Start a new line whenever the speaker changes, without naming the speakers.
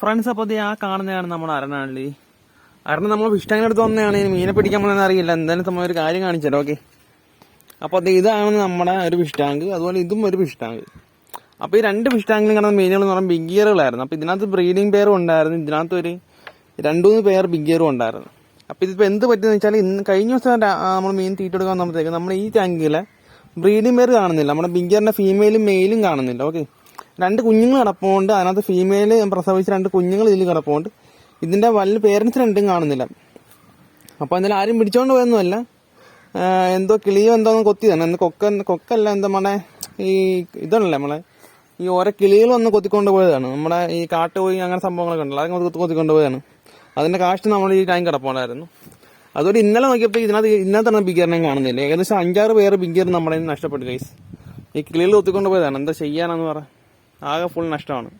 Friends അപ്പോൾ ആ കാണുന്നതാണ് നമ്മുടെ അരണാളി അരണ നമ്മൾ ഫിഷ് ടാങ്കിന്റെ വന്നതാണ്. മീനെ പിടിക്കാൻ പോകുന്നതെന്ന് അറിയില്ല. എന്തായാലും നമ്മൾ ഒരു കാര്യം കാണിച്ചല്ലോ ഓക്കെ അപ്പോൾ അത് ഇതാണ് നമ്മുടെ ഒരു ഫിഷ് ടാങ്ക് അതുപോലെ ഇതും ഒരു ഫിഷ് ടാങ്ക് അപ്പോൾ ഈ രണ്ട് ഫിഷ് ടാങ്കിലും കിടന്ന മീനുകൾ എന്ന് പറയുമ്പോൾ ബിഗ് ഗിയറുകളായിരുന്നു അപ്പോൾ ഇതിനകത്ത് ബ്രീഡിംഗ് പെയറും ഉണ്ടായിരുന്നു. ഇതിനകത്ത് ഒരു രണ്ടു മൂന്ന് പേർ ബിഗ് ഗിയറും ഉണ്ടായിരുന്നു. അപ്പോൾ ഇതിപ്പോൾ എന്ത് പറ്റിയെന്ന് വെച്ചാൽ ഇന്ന് കഴിഞ്ഞ ദിവസം നമ്മൾ മീൻ തീറ്റെടുക്കാൻ വന്നപ്പോഴത്തേക്ക് നമ്മൾ ഈ ടാങ്കിലെ ബ്രീഡിംഗ് പെയർ കാണുന്നില്ല. നമ്മുടെ ബിഗ് ഗിയറിന്റെ ഫീമെയിലും മെയിലും കാണുന്നില്ല. ഓക്കെ രണ്ട് കുഞ്ഞുങ്ങൾ കിടപ്പുണ്ട്. അതിനകത്ത് ഫീമെയിൽ പ്രസവിച്ച് രണ്ട് കുഞ്ഞുങ്ങൾ ഇതിൽ കിടപ്പുണ്ട്. ഇതിന്റെ വല്ല പേരൻസ് രണ്ടും കാണുന്നില്ല. അപ്പോൾ എന്തായാലും ആരും പിടിച്ചോണ്ട് പോയൊന്നുമല്ല. എന്തോ കിളിയോ എന്തോന്ന് കൊത്തി തന്നെ. എന്ത് കൊക്ക കൊക്കല്ല എന്താ നമ്മുടെ ഈ ഇതാണല്ലേ നമ്മളെ? ഈ ഓരോ കിളികൾ വന്ന് കൊത്തിക്കൊണ്ട് പോയതാണ്. നമ്മുടെ ഈ കാട്ടുപോയി അങ്ങനെ സംഭവങ്ങളൊക്കെ ഉണ്ടല്ലോ. അതൊക്കെ കൊത്തിക്കൊണ്ട് പോയതാണ്. അതിന്റെ കാഷ് നമ്മൾ ഈ ടൈം കിടപ്പുണ്ടായിരുന്നു. അതുകൊണ്ട് ഇന്നലെ നോക്കിയപ്പോൾ ഇതിനകത്ത് ഇന്നത്തെ ബിഗറിനെയും കാണുന്നില്ല. ഏകദേശം അഞ്ചാറ് പേര് ബിഗർ നമ്മുടെ നഷ്ടപ്പെട്ടു ഗൈസ് ഈ കിളികൾ കൊത്തിക്കൊണ്ട് പോയതാണ്. എന്താ ചെയ്യാനാന്ന് പറ. ആകെ ഫുൾ നഷ്ടമാണ്.